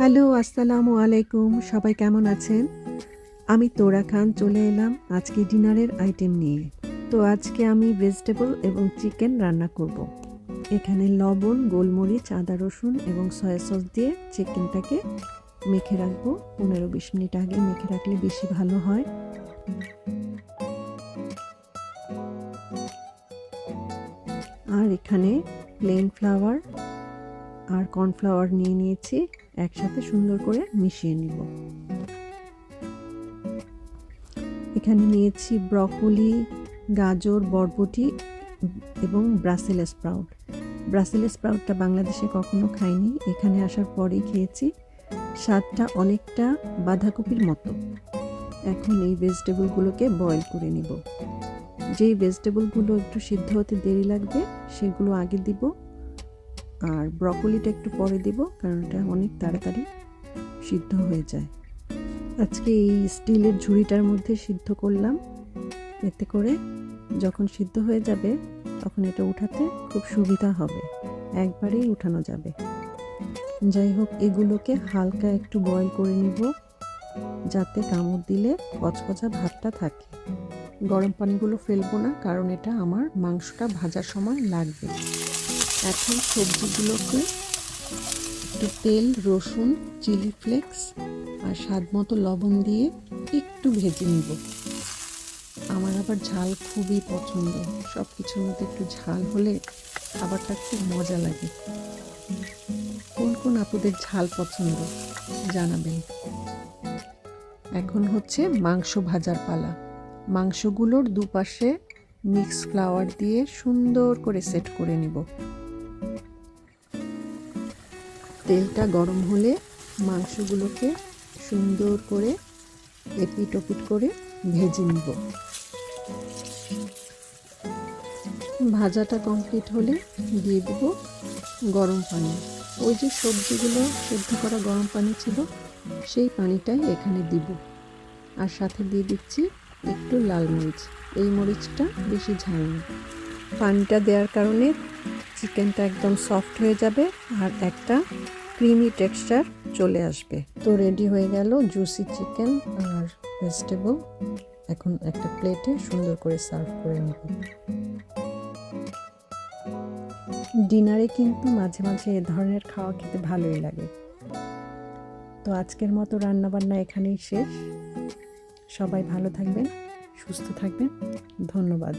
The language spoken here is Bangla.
হ্যালো, আসসালামু আলাইকুম। সবাই কেমন আছেন? আমি তোরা খান, চলে এলাম আজকে ডিনারের আইটেম নিয়ে। তো আজকে আমি ভেজিটেবল এবং চিকেন রান্না করব। এখানে লবণ, গোলমরিচ, আদা রসুন এবং সয়া সস দিয়ে চিকেনটাকে মেখে রাখব। পনেরো বিশ মিনিট আগে মেখে রাখলে বেশি ভালো হয়। আর এখানে প্লেন ফ্লাওয়ার আর কর্নফ্লাওয়ার নিয়ে নিয়েছি, একসাথে সুন্দর করে মিশিয়ে নিব। এখানে নিয়েছি ব্রকলি, গাজর, বরবটি এবং ব্রাসেল স্প্রাউট। ব্রাসেল স্প্রাউটটা বাংলাদেশে কখনো খাইনি। এখানে আসার পরেই খেয়েছি। স্বাদটা অনেকটা বাঁধাকপির মতো। এখন এই ভেজিটেবলগুলোকে বয়েল করে নিব। যেই ভেজিটেবলগুলো একটু সিদ্ধ হতে দেরি লাগবে, সেগুলো আগে দিব। আর ব্রকলিটা একটু পরে দিব, কারণ এটা অনেক তাড়াতাড়ি সিদ্ধ হয়ে যায়। আজকে এই স্টিলের ঝুড়িটার মধ্যে সিদ্ধ করলাম। এতে করে যখন সিদ্ধ হয়ে যাবে, তখন এটা উঠাতে খুব সুবিধা হবে। একবারেই উঠানো যাবে। যাই হোক, এগুলোকে হালকা একটু বয়ল করে নিব, যাতে কামড় দিলে কচকচা ভাতটা থাকে। গরম পানিগুলো ফেলব না, কারণ এটা আমার মাংসটা ভাজার সময় লাগবে। এখন সবজিগুলোকে একটু তেল, রসুন, চিলি ফ্লেক্স আর স্বাদ মতো লবণ দিয়ে একটু ভেজে নিব। আমার আবার ঝাল খুবই পছন্দ। সব কিছুর মধ্যে একটু ঝাল হলে খাবারটা খুব মজা লাগে। কোন কোন আপুদের ঝাল পছন্দ জানাবেন? এখন হচ্ছে মাংস ভাজার পালা। মাংসগুলোর দুপাশে মিক্স ফ্লাওয়ার দিয়ে সুন্দর করে সেট করে নিব। তেলটা গরম হলে মাংসগুলোকে সুন্দর করে এপিট ওপিট করে ভেজে নিব। ভাজাটা কমপ্লিট হলে দিয়ে দেব গরম পানি। ওই যে সবজিগুলো সেদ্ধ করা গরম পানি ছিল, সেই পানিটাই এখানে দিব। আর সাথে দিয়ে দিচ্ছি একটু লাল মরিচ। এই মরিচটা বেশি ঝাল না। পানিটা দেওয়ার কারণে চিকেনটা একদম সফট হয়ে যাবে আর একটা ক্রিমি টেক্সচার চলে আসবে। তো রেডি হয়ে গেল জুসি চিকেন আর ভেজিটেবল। এখন একটা প্লেটে সুন্দর করে সার্ভ করে নেব। ডিনারে কিন্তু মাঝে মাঝে এ ধরনের খাওয়া খেতে ভালোই লাগে। তো আজকের মতো রান্নাবান্না এখানেই শেষ। সবাই ভালো থাকবেন, সুস্থ থাকবেন। ধন্যবাদ।